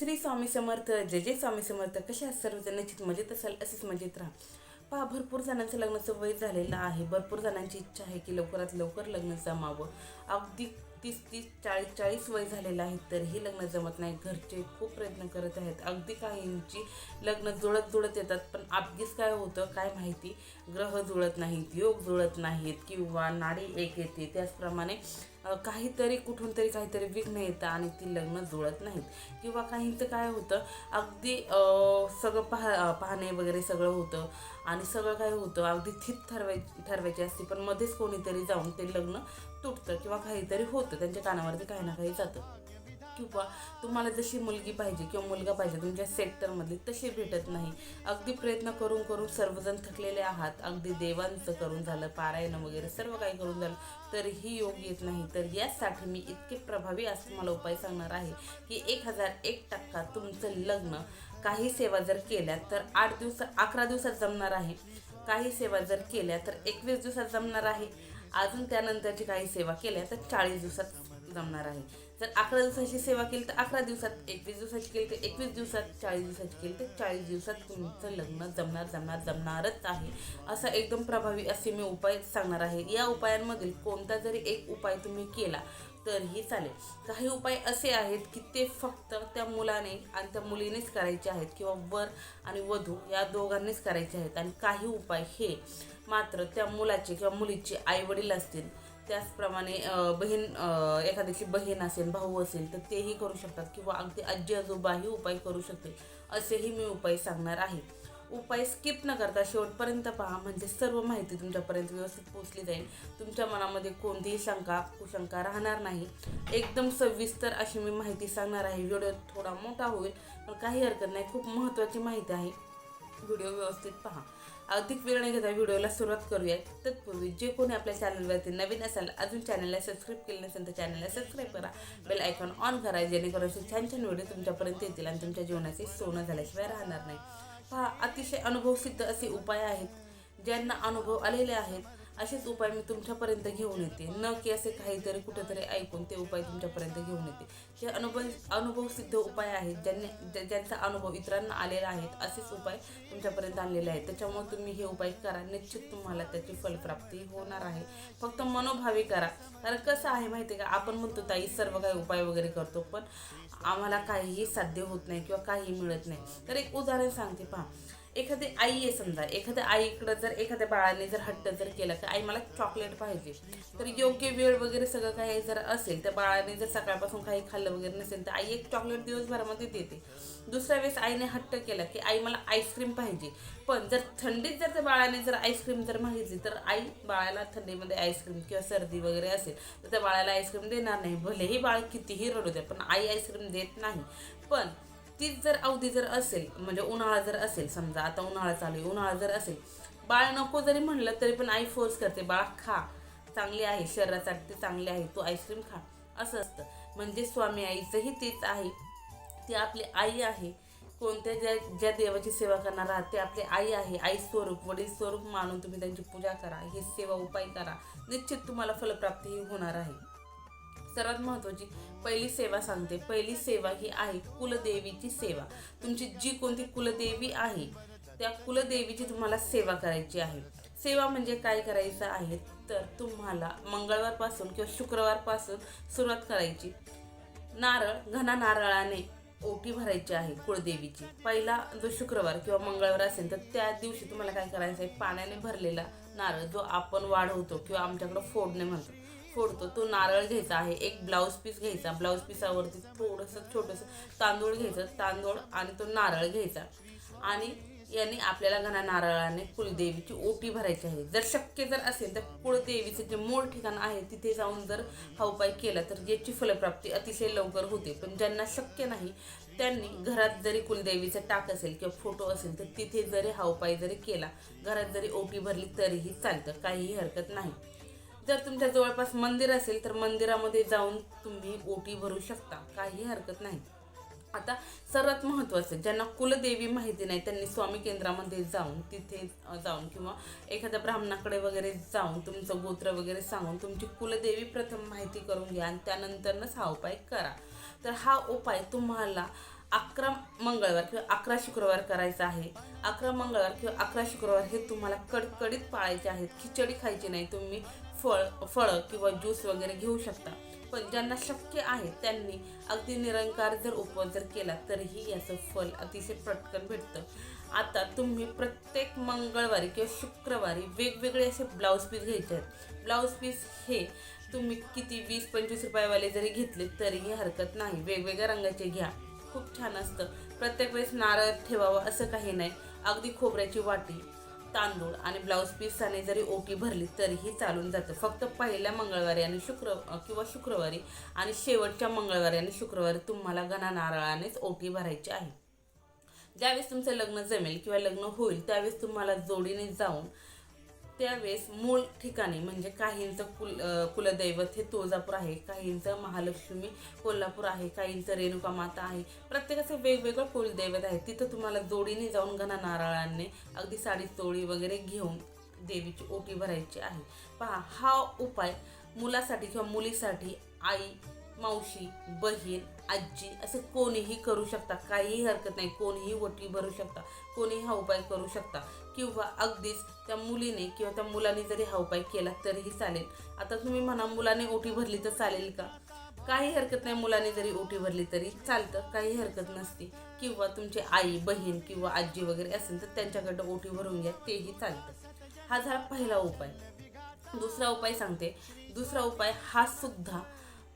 श्री स्वामी समर्थ जय जय स्वामी समर्थ कशा आहात सर्वजण? निश्चित मजेत असाल असेच मजेत राहा. पहा भरपूर जणांचं लग्नाचं वय झालेलं आहे. भरपूर जणांची इच्छा आहे की लवकरात लवकर लग्न जमावं. अगदी तीस तीस चाळीस चाळीस वय झालेलं आहे तरीही लग्न जमत नाही. घरचे खूप प्रयत्न करत आहेत. अगदी काहींची लग्न जुळत जुळत येतात पण अगदीच काय होतं काय माहिती? ग्रह जुळत नाहीत योग जुळत नाहीत किंवा नाडी एक येते. त्याचप्रमाणे काहीतरी कुठून तरी काहीतरी विघ्न येतं आणि ती लग्न जुळत नाहीत. किंवा काहींचं काय होतं अगदी सगळं पाह पाहणे वगैरे सगळं होतं आणि सगळं काय होतं अगदी थित ठरवाय ठरवायची असते पण मध्येच कोणीतरी जाऊन ते लग्न तुटतं किंवा काहीतरी होतं त्यांच्या कानावरती काही ना काही जातं. किंवा तुम्हाला जशी मुलगी पाहिजे किंवा मुलगा पाहिजे तुमच्या सेक्टरमधली तशी भेटत नाही. अगदी प्रयत्न करून करून सर्वजण थकलेले आहात. अगदी देवांचं करून झालं पारायण वगैरे सर्व काही करून झालं तरीही योग येत नाही. तर यासाठी मी इतके प्रभावी असं तुम्हाला उपाय सांगणार आहे की एक हजार एक टक्का तुमचं लग्न काही सेवा जर केल्या तर आठ दिवस अकरा दिवसात जमणार आहे. काही सेवा जर केल्या तर एकवीस दिवसात जमणार आहे. अजून त्यानंतरची काही सेवा केल्या तर चाळीस दिवसात जमणार आहे. जर अकरा दिवसाची सेवा केली तर अकरा दिवसात एकवीस दिवसाची केली तर एकवीस दिवसात चाळीस दिवसाची केली तर चाळीस दिवसात तुमचं लग्न जमणार जमणार जमणारच आहे. असा एकदम प्रभावी असे मी उपाय सांगणार आहे. या उपायांमधील कोणता जरी एक उपाय तुम्ही केला तरीही चालेल. काही उपाय असे आहेत की ते फक्त त्या मुलाने आणि त्या मुलीनेच करायचे आहेत किंवा वर आणि वधू या दोघांनीच करायचे आहेत. आणि काही उपाय हे मात्र त्या मुलाचे किंवा मुलीचे आईवडील असतील त्याचप्रमाणे बहीण एखाद्याची बहीण असेल भाऊ असेल तर तेही करू शकतात किंवा अगदी आजी आजोबाही उपाय करू शकतील असेही मी उपाय सांगणार आहे. उपाय स्किप न करता शेवटपर्यंत पहा म्हणजे सर्व माहिती तुमच्यापर्यंत व्यवस्थित पोहोचली जाईल. तुमच्या मनामध्ये कोणतीही शंका कुशंका राहणार नाही. एकदम सविस्तर अशी मी माहिती सांगणार आहे. व्हिडिओ थोडा मोठा होईल पण काही हरकत नाही. खूप महत्त्वाची माहिती आहे. व्हिडिओ व्यवस्थित पहा. अधिक वेळ नाही घेता व्हिडिओला सुरुवात करूया. तत्पूर्वी जे कोणी आपल्या चॅनलवरती नवीन असाल अजून चॅनलला सबस्क्राईब केले नसेल तर चॅनलला सबस्क्राईब करा. बेल आयकॉन ऑन करा जेणेकरून असे छान छान व्हिडिओ तुमच्यापर्यंत येतील आणि तुमच्या जीवनाचे सोनं झाल्याशिवाय राहणार नाही. पहा अतिशय अनुभवसिद्ध असे उपाय आहेत. ज्यांना अनुभव आलेले आहेत असेच उपाय मी तुमच्यापर्यंत घेऊन येते. न की असे काहीतरी कुठेतरी ऐकून ते उपाय तुमच्यापर्यंत घेऊन येते. हे अनुभव अनुभव सिद्ध उपाय आहेत ज्यांनी ज्यांचा अनुभव इतरांना आलेला आहेत असेच उपाय तुमच्यापर्यंत आणलेले आहेत. त्याच्यामुळे तुम्ही हे उपाय करा. निश्चित तुम्हाला त्याची फलप्राप्ती होणार आहे. फक्त मनोभावी करा. कारण कसं आहे माहिती आहे का? आपण म्हणतो ताई सर्व काही उपाय वगैरे करतो पण आम्हाला काहीही साध्य होत नाही किंवा काही मिळत नाही. तर एक उदाहरण सांगते पहा. एखादी आई आहे समजा एखाद्या आईकडं जर एखाद्या बाळाने जर हट्ट जर केला की आई मला चॉकलेट पाहिजे. तर योग्य वेळ वगैरे सगळं काही जर असेल त्या बाळाने जर सकाळपासून काही खाल्लं वगैरे नसेल तर आई एक चॉकलेट दिवसभरामध्ये देते. दुसऱ्या वेळेस आईने हट्ट केला की आई मला आईस्क्रीम पाहिजे. पण जर थंडीत जर त्या बाळाने जर आईस्क्रीम जर मागितली तर आई बाळाला थंडीमध्ये आईस्क्रीम किंवा सर्दी वगैरे असेल तर त्या बाळाला आईस्क्रीम देणार नाही. भलेही बाळ कितीही रडू द्या पण आई आईस्क्रीम देत नाही. पण तीच जर अवधी जर असेल म्हणजे उन्हाळा जर असेल समजा आता उन्हाळा चालू आहे उन्हाळा जर असेल बाळ नको जरी म्हणलं तरी पण आई फोर्स करते बाळा खा चांगली आहे शरीरासाठी चांगली आहे तू आईस्क्रीम खा. असं असतं. म्हणजे स्वामी आईचंही तेच आहे. ती आपली आई आहे. कोणत्या ज्या ज्या देवाची सेवा करणार आहात ते आपली आई आहे. आई स्वरूप वडील स्वरूप मानून तुम्ही त्यांची पूजा करा. ही सेवा उपाय करा. निश्चित तुम्हाला फलप्राप्तीही होणार आहे. सर्वात महत्त्वाची पहिली सेवा सांगते. पहिली सेवा ही आहे कुलदेवीची सेवा. तुमची जी कोणती कुलदेवी आहे त्या कुलदेवीची तुम्हाला सेवा करायची आहे. सेवा म्हणजे काय करायचं आहे तर तुम्हाला मंगळवारपासून किंवा शुक्रवारपासून सुरुवात करायची. नारळ घना नारळाने ओटी भरायची आहे कुळदेवीची पहिला जो शुक्रवार किंवा मंगळवार असेल तर त्या दिवशी तुम्हाला काय करायचं आहे पाण्याने भरलेला नारळ जो आपण वाढवतो किंवा आमच्याकडं फोडणे म्हणतो फोडतो. तो नारळ घ्यायचा आहे एक ब्लाऊज पीस घ्यायचा. ब्लाऊज पीसावरती थोडंसं छोटंसं तांदूळ घ्यायचं. तांदूळ आणि तो नारळ घ्यायचा. आणि याने आपल्याला घना नारळाने कुलदेवीची ओटी भरायची आहे. जर शक्य जर असेल तर कुळदेवीचं जे मूळ ठिकाण आहे तिथे जाऊन जर हा उपाय केला तर याची फलप्राप्ती अतिशय लवकर होते. पण ज्यांना शक्य नाही त्यांनी घरात जरी कुलदेवीचं टाक असेल किंवा फोटो असेल तर तिथे जरी हा उपाय जरी केला घरात जरी ओटी भरली तरीही चालतं. काहीही हरकत नाही. जर तुमच्या जवळपास मंदिर असेल तर मंदिरामध्ये जाऊन तुम्ही ओटी भरू शकता. काही हरकत नाही. आता सर्वात महत्त्वाचं ज्यांना कुलदेवी माहिती नाही त्यांनी स्वामी केंद्रामध्ये जाऊन तिथे जाऊन किंवा एखाद्या ब्राह्मणाकडे वगैरे जाऊन तुमचं गोत्र वगैरे सांगून तुमची कुलदेवी प्रथम माहिती करून घ्या आणि त्यानंतरच हा उपाय करा. तर हा उपाय तुम्हाला अकरा मंगळवार किंवा अकरा शुक्रवार करायचा आहे. अकरा मंगळवार किंवा अकरा शुक्रवार हे तुम्हाला कडकडीत पाळायचे आहेत. खिचडी खायची नाही. तुम्ही फळ फळं किंवा ज्यूस वगैरे घेऊ शकता. पण ज्यांना शक्य आहे त्यांनी अगदी निरंकार जर उपवास जर केला तरीही याचं फल अतिशय पटकन भेटतं. आता तुम्ही प्रत्येक मंगळवारी किंवा शुक्रवारी वेगवेगळे असे ब्लाऊज पीस घ्यायचे आहेत. ब्लाऊज पीस हे तुम्ही किती वीस पंचवीस रुपयावाले जरी घेतले तरीही हरकत नाही. वेगवेगळ्या रंगाचे घ्या. खूप छान असतं. प्रत्येक वेळेस नारळ ठेवावं असं काही नाही. अगदी खोबऱ्याची वाटी तांदूळ आणि ब्लाऊज पीसाने जरी ओटी भरली तरीही चालून जातं. फक्त पहिल्या मंगळवारी आणि शुक्र किंवा शुक्रवारी आणि शेवटच्या मंगळवारी आणि शुक्रवारी तुम्हाला घना नारळानेच ओटी भरायची आहे. ज्यावेळेस तुमचं लग्न जमेल किंवा लग्न होईल त्यावेळेस तुम्हाला जोडीने जाऊन त्यावेळेस मूळ ठिकाणी म्हणजे काहींचं कुल कुलदैवत हे तुळजापूर आहे काहींचं महालक्ष्मी कोल्हापूर आहे काहींचं रेणुका माता आहे. प्रत्येकाचं वेगवेगळं कुलदैवत आहे तिथं तुम्हाला जोडीने जाऊन घना नारळांनी अगदी साडी चोळी वगैरे घेऊन देवीची ओटी भरायची आहे. पहा हा उपाय मुलासाठी किंवा मुलीसाठी आई मावशी बहीण आजी असं कोणीही करू शकता. काहीही हरकत नाही. कोणीही ओटी भरू शकता. कोणीही हा उपाय करू शकता. किंवा अगदीच त्या मुलीने किंवा त्या मुलाने जरी हा उपाय केला तरीही चालेल. आता तुम्ही म्हणा मुलाने ओटी भरली तर चालेल का? काही हरकत नाही मुलाने जरी ओटी भरली तरी चालतं काही हरकत नसते. किंवा तुमची आई बहीण किंवा आजी वगैरे असेल तर त्यांच्याकडं ओटी भरून घ्या तेही चालतं. हा झाला पहिला उपाय. दुसरा उपाय सांगते. दुसरा उपाय हा सुद्धा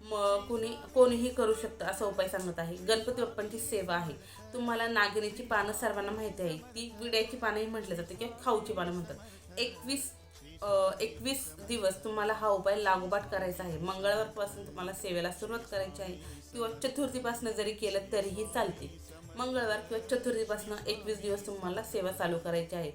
म कोणी कोणीही करू शकतं असा उपाय सांगत आहे. गणपती बाप्पांची सेवा आहे. तुम्हाला नागिनीची पानं सर्वांना माहिती आहे. ती विड्याची पानंही म्हटलं जाते किंवा खाऊची पानं म्हणतात. एकवीस एकवीस दिवस तुम्हाला हा उपाय लागोपाठ करायचा आहे. मंगळवारपासून तुम्हाला सेवेला सुरुवात करायची आहे किंवा चतुर्थीपासून जरी केलं तरीही चालते. मंगळवार किंवा चतुर्थीपासून एकवीस दिवस तुम्हाला सेवा चालू करायची आहे.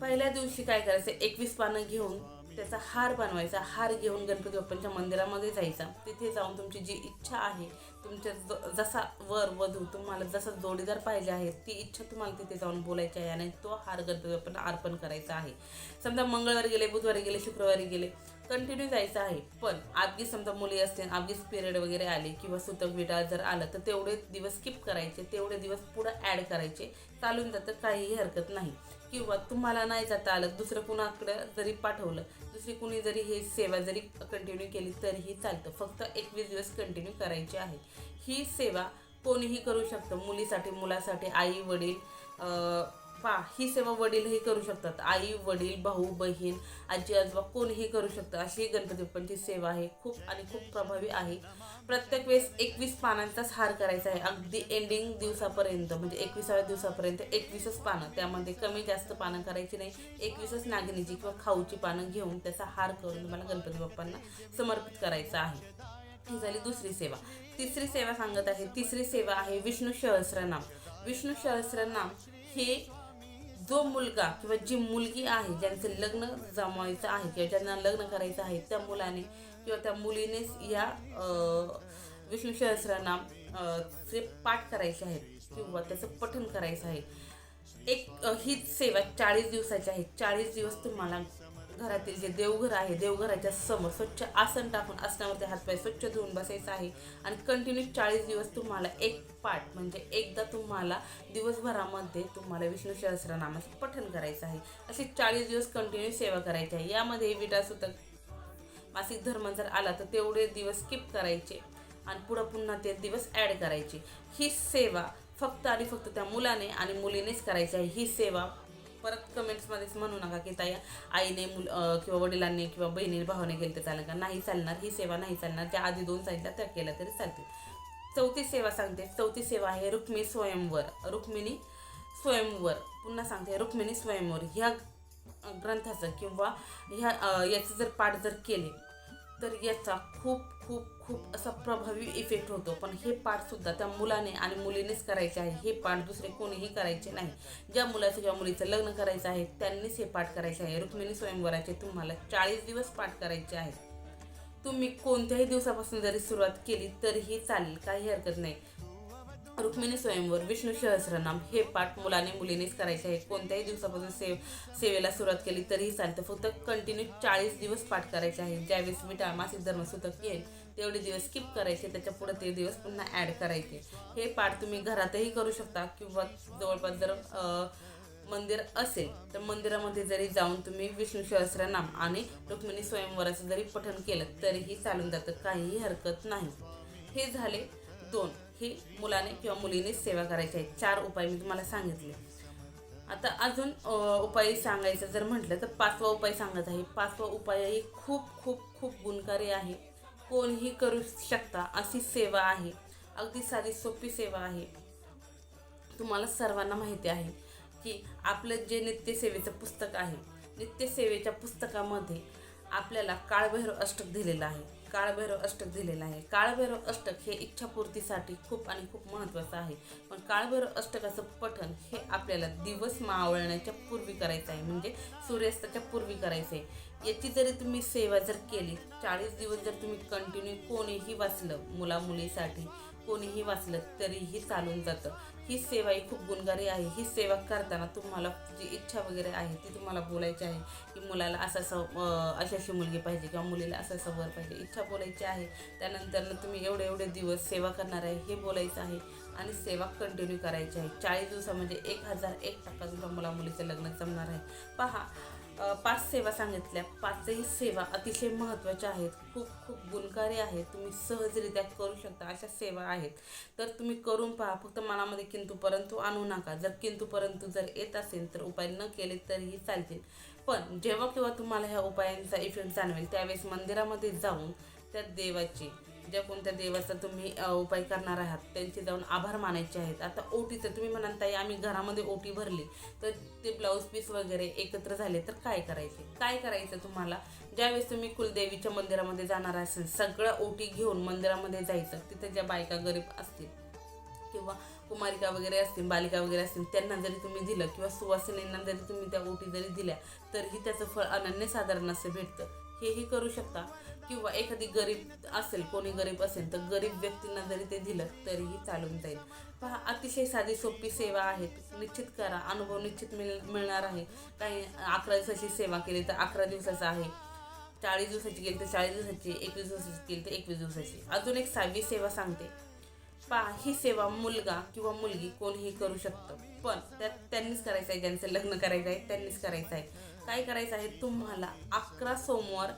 पहिल्या दिवशी काय करायचं? एकवीस पानं घेऊन त्याचा हार बनवायचा. हार घेऊन गणपती बाप्पांच्या मंदिरामध्ये जायचा. तिथे जाऊन तुमची जी इच्छा आहे तुमच्या ज- जसा वर वधू तुम्हाला जसा जोडीदार पाहिजे आहे ती इच्छा तुम्हाला तिथे जाऊन बोलायची आहे आणि तो हार गणपती बाप्पांना अर्पण करायचा आहे. समजा मंगळवारी गेले बुधवारी गेले शुक्रवारी गेले कंटिन्यू जायचं आहे. पण आपली समजा मुली असतील आपलीच पिरियड वगैरे आले किंवा सुतक विटाळ जर आलं तर तेवढे दिवस स्किप करायचे तेवढे दिवस पुढं ॲड करायचे चालून जातं काहीही हरकत नाही. किंवा तुम्हाला नाही जाता आलं दुसरं कुणाकडे जरी पाठवलं दुसरी कुणी जरी हे सेवा जरी कंटिन्यू केली तरीही चालतं. फक्त एकवीस दिवस कंटिन्यू करायची आहे. ही सेवा कोणीही करू शकतं. मुलीसाठी मुलासाठी आई वडील पा ही सेवा वडीलही करू शकतात. आई वडील भाऊ बहीण आजी आजोबा कोणीही करू शकतं. अशी गणपती बाप्पांची सेवा आहे. खूप आणि खूप प्रभावी आहे. प्रत्येक वेळेस एकवीस पानांचाच हार करायचा आहे. अगदी एंडिंग दिवसापर्यंत म्हणजे एकविसाव्या दिवसापर्यंत एकवीसच पानं. त्यामध्ये कमी जास्त पानं करायची नाही. एकवीसच नागिनीची किंवा खाऊची पानं घेऊन त्याचा हार करून तुम्हाला गणपती बाप्पांना समर्पित करायचा आहे. ही झाली दुसरी सेवा. तिसरी सेवा सांगत आहे. तिसरी सेवा आहे विष्णू सहस्रनाम. विष्णू सहस्रनाम हे जो मुलगा किंवा जी मुलगी आहे ज्यांचं लग्न जमवायचं आहे किंवा ज्यांना लग्न करायचं आहे त्या मुलाने किंवा त्या मुलीनेच या विष्णू सहस्रनाम चे पाठ करायचे आहेत किंवा त्याचं पठण करायचं आहे. एक हीच सेवा चाळीस दिवसाची आहे. चाळीस दिवस तुम्हाला घरातील जे देवघर आहे देवघराच्या समोर स्वच्छ आसन टाकून आसनावरती हातपाय स्वच्छ धुवून बसायचं आहे. आणि कंटिन्यू चाळीस दिवस तुम्हाला एक पाठ म्हणजे एकदा तुम्हाला दिवसभरामध्ये तुम्हाला विष्णू सहस्रनामाचं पठण करायचं आहे. असे चाळीस दिवस कंटिन्यू सेवा करायची आहे. यामध्ये विटासुतक मासिक धर्म जर आला तर तेवढे दिवस स्किप करायचे आणि पुढं पुन्हा ते दिवस ॲड करायचे. ही सेवा फक्त आणि फक्त त्या मुलाने आणि मुलीनेच करायची आहे. ही सेवा परत कमेंट्समध्येच म्हणू नका की ताई आईने मुल किंवा वडिलांनी किंवा बहिणीने भावाने केलं तर चालेल का? नाही चालणार ही सेवा नाही चालणार. त्या आधी दोन सांगितल्या त्या केल्या तरी चालतील. चौथी सेवा सांगते. चौथी सेवा आहे रुक्मिणी स्वयंवर. रुक्मिणी स्वयंवर. पुन्हा सांगते रुक्मिणी स्वयंवर. ह्या ग्रंथाचं किंवा ह्या याचं जर पाठ जर केले तर याचा खूप खूप खूप असा प्रभावी इफेक्ट होतो. पण हे पाठसुद्धा त्या मुलाने आणि मुलीनेच करायचे आहे. हे पाठ दुसरे कोणीही करायचे नाही. ज्या मुलाचं किंवा मुलीचं लग्न करायचं आहे त्यांनीच हे पाठ करायचे आहे. रुक्मिणी स्वयंवराचे तुम्हाला चाळीस दिवस पाठ करायचे आहेत. तुम्ही कोणत्याही दिवसापासून जरी सुरुवात केली तरीही चालेल. काही हरकत नाही. रुक्मिणी स्वयंवर विष्णू सहस्रनाम हे पाठ मुलाने मुलीनेच करायचे आहे. कोणत्याही दिवसापासून सेव सेवेला सुरुवात केली तरीही चालतं. फक्त कंटिन्यू चाळीस दिवस पाठ करायचे आहे. ज्यावेळेस विटा मासिक धर्मसूतक येईल तेवढे दिवस स्किप करायचे त्याच्या पुढे ते दिवस पुन्हा ॲड करायचे. हे पाठ तुम्ही घरातही करू शकता किंवा जवळपास जर मंदिर असेल तर मंदिरामध्ये जरी जाऊन तुम्ही विष्णू सहस्रनाम आणि रुक्मिणी स्वयंवराचं जरी पठण केलं तरीही चालून जातं काहीही हरकत नाही. हे झाले दोन. हे मुलाने किंवा मुलीने सेवा करायची आहे चार उपाय मी तुम्हाला सांगितले. आता अजून उपाय सांगायचं जर म्हटलं तर पाचवा उपाय सांगत आहे. पाचवा उपायही खूप खूप खूप गुणकारी आहे. कोणीही करू शकता अशी सेवा आहे. अगदी साधी सोपी सेवा आहे. तुम्हाला सर्वांना माहिती आहे की आपलं जे नित्यसेवेचं पुस्तक आहे नित्यसेवेच्या पुस्तकामध्ये आपल्याला काळभैरव अष्टक दिलेलं आहे. काळभैरव अष्टक दिलेलं आहे. काळभैरव अष्टक हे इच्छापूर्तीसाठी खूप आणि खूप महत्त्वाचं आहे. पण काळभैरव अष्टकाचं पठण हे आपल्याला दिवस मावळण्याच्या पूर्वी करायचं आहे. म्हणजे सूर्यास्ताच्या पूर्वी करायचं आहे याची जरी तुम्ही सेवा जर केली चाळीस दिवस जर तुम्ही कंटिन्यू कोणीही वाचलं मुला मुलीसाठी कोणीही वाचलं तरीही चालून जातं. ही सेवा ही खूप गुणकारी आहे. ही सेवा करताना तुम्हाला जी इच्छा वगैरे आहे ती तुम्हाला बोलायची आहे की मुलाला असा असं अं, अशी अशी मुलगी पाहिजे किंवा मुलीला असं सवर पाहिजे इच्छा बोलायची आहे. त्यानंतर तुम्ही एवढे एवढे दिवस सेवा करणार आहे हे बोलायचं आहे आणि सेवा कंटिन्यू करायची आहे. चाळीस दिवसामध्ये एक हजार एक टक्का तुमच्या मुला मुलीचं लग्न जमणार आहे. पहा पाच सेवा सांगितल्या. पाचही सेवा अतिशय महत्त्वाच्या आहेत. खूप खूप गुणकारी आहेत. तुम्ही सहजरित्या करू शकता अशा सेवा आहेत. तर तुम्ही करून पहा. फक्त मनामध्ये किंतु परंतु आणू नका. जर किंतु परंतु जर येत असेल तर उपाय न केले तरीही चालतील. पण जेव्हा केव्हा तुम्हाला ह्या उपायांचा इफेक्ट जाणवेल त्यावेळेस मंदिरामध्ये जाऊन त्या देवाची ज्या कोणत्या देवाचा तुम्ही उपाय करणार आहात त्यांचे जाऊन आभार मानायचे आहेत. आता ओटीचं तुम्ही म्हणाल ताई आम्ही घरामध्ये ओटी भरली तर ते ब्लाऊज पीस वगैरे एकत्र झाले तर काय करायचे? काय करायचं तुम्हाला? ज्यावेळेस तुम्ही कुलदेवीच्या मंदिरामध्ये जाणार असेल सगळं ओटी घेऊन मंदिरामध्ये जायचं तिथे ज्या बायका गरीब असतील किंवा कुमारिका वगैरे असतील बालिका वगैरे असतील त्यांना जरी तुम्ही दिलं किंवा सुवासिनींना जरी तुम्ही त्या ओटी जरी दिल्या तरीही त्याचं फळ अनन्यसाधारण असं भेटतं. हेही करू शकता. किंवा एखादी गरीब असेल कोणी गरीब असेल तर गरीब व्यक्तींना जरी ते दिलं तरीही चालून जाईल. पहा अतिशय साधी सोपी सेवा आहे. निश्चित करा अनुभव निश्चित मिळ मिळणार आहे. काही अकरा दिवसाची सेवा केली तर अकरा दिवसाचा आहे. चाळीस दिवसाची केली तर चाळीस दिवसाची एकवीस दिवसाची केली तर एकवीस दिवसाची. अजून एक सहावी सेवा सांगते. पहा ही सेवा मुलगा किंवा मुलगी कोणीही करू शकतं. पण त्यात त्यांनीच करायचं आहे ज्यांचं लग्न करायचं आहे त्यांनीच करायचं आहे. काय करायचं आहे? तुम्हाला अकरा सोमवार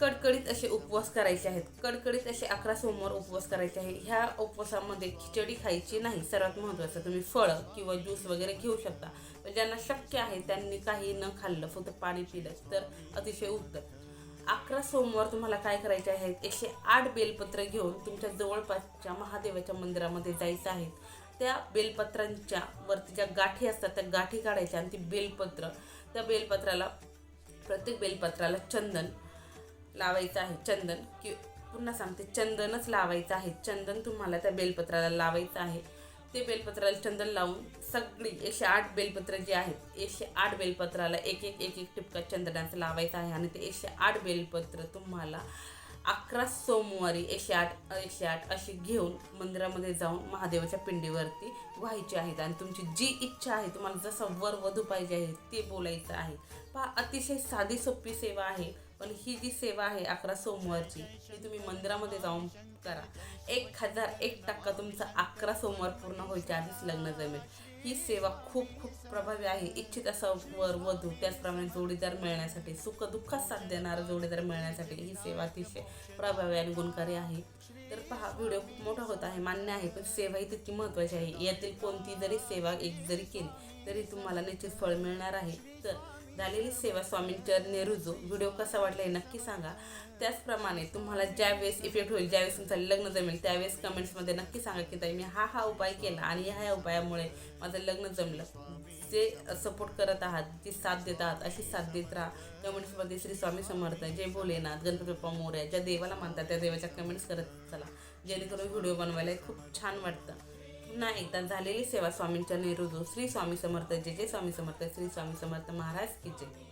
कडकडीत असे उपवास करायचे आहेत. कडकडीत असे अकरा सोमवार उपवास करायचे आहे. ह्या उपवासामध्ये खिचडी खायची नाही. सर्वात महत्त्वाचं तुम्ही फळं किंवा ज्यूस वगैरे घेऊ शकता. पण ज्यांना शक्य आहे त्यांनी काही न खाल्लं फक्त पाणी पिलं तर अतिशय उत्तम. अकरा सोमवार तुम्हाला काय करायचे आहेत? एकशे आठ बेलपत्र घेऊन तुमच्या जवळपासच्या महादेवाच्या मंदिरामध्ये जायचं आहे. त्या बेलपत्रांच्या वरती ज्या गाठी असतात त्या गाठी काढायच्या आणि ती बेलपत्र त्या बेलपत्राला प्रत्येक बेलपत्राला चंदन लावायचं आहे. चंदन कि पुन्हा सांगते चंदनच लावायचं आहे. चंदन तुम्हाला त्या बेलपत्राला लावायचं आहे. ते बेलपत्राला चंदन लावून सगळी एकशे आठ बेलपत्र जे आहेत एकशे आठ बेलपत्राला एक एक एक एक टिपका चंदनाचं लावायचं आहे आणि ते एकशे आठ बेलपत्र तुम्हाला अकरा सोमवारी एकशे आठ एकशे आठ अशी घेऊन मंदिरामध्ये जाऊन महादेवाच्या पिंडीवरती व्हायची आहेत. आणि तुमची जी इच्छा आहे तुम्हाला जसं वर वधू पाहिजे आहे ते बोलायचं आहे. पहा अतिशय साधी सोपी सेवा आहे. पण ही जी सेवा आहे अकरा सोमवारची ही तुम्ही मंदिरामध्ये जाऊन करा. एक हजार एक टक्का तुमचा अकरा सोमवार पूर्ण व्हायच्या आधीच लग्न जमेल. ही सेवा खूप खूप प्रभावी आहे. इच्छित असा वर वधू त्याचप्रमाणे जोडीदार मिळण्यासाठी सुख दुःखात साथ देणारा जोडीदार मिळण्यासाठी ही सेवा अतिशय प्रभावी आणि गुणकारी आहे. तर पहा व्हिडिओ खूप मोठा होत आहे मान्य आहे पण सेवा ही तितकी महत्त्वाची आहे. यातील कोणती जरी सेवा एक जरी केली तरी तुम्हाला निश्चित फळ मिळणार आहे. तर झालेली सेवा स्वामींच्या रुजू व्हिडिओ कसा वाटला हे नक्की सांगा. त्याचप्रमाणे तुम्हाला ज्यावेळेस इफेक्ट होईल ज्यावेळेस तुमचं लग्न जमेल त्यावेळेस कमेंट्समध्ये नक्की सांगा की ताई मी हा हा उपाय केला आणि ह्या ह्या उपायामुळे माझं लग्न जमलं. जे सपोर्ट करत आहात जी साथ देत आहात अशी साथ देत राहा. कमेंट्समध्ये श्री स्वामी समर्थ जय भोलेनाथ गणपती बाप्पा मोर्या ज्या देवाला मानतात त्या देवाच्या कमेंट्स करत चला. जेणेकरून व्हिडिओ बनवायला खूप छान वाटतं. पुन्हा एकदा झालेली सेवा स्वामींच्या नेहरू श्री स्वामी समर्थ जे जे स्वामी समर्थ श्री स्वामी समर्थ महाराज की जय.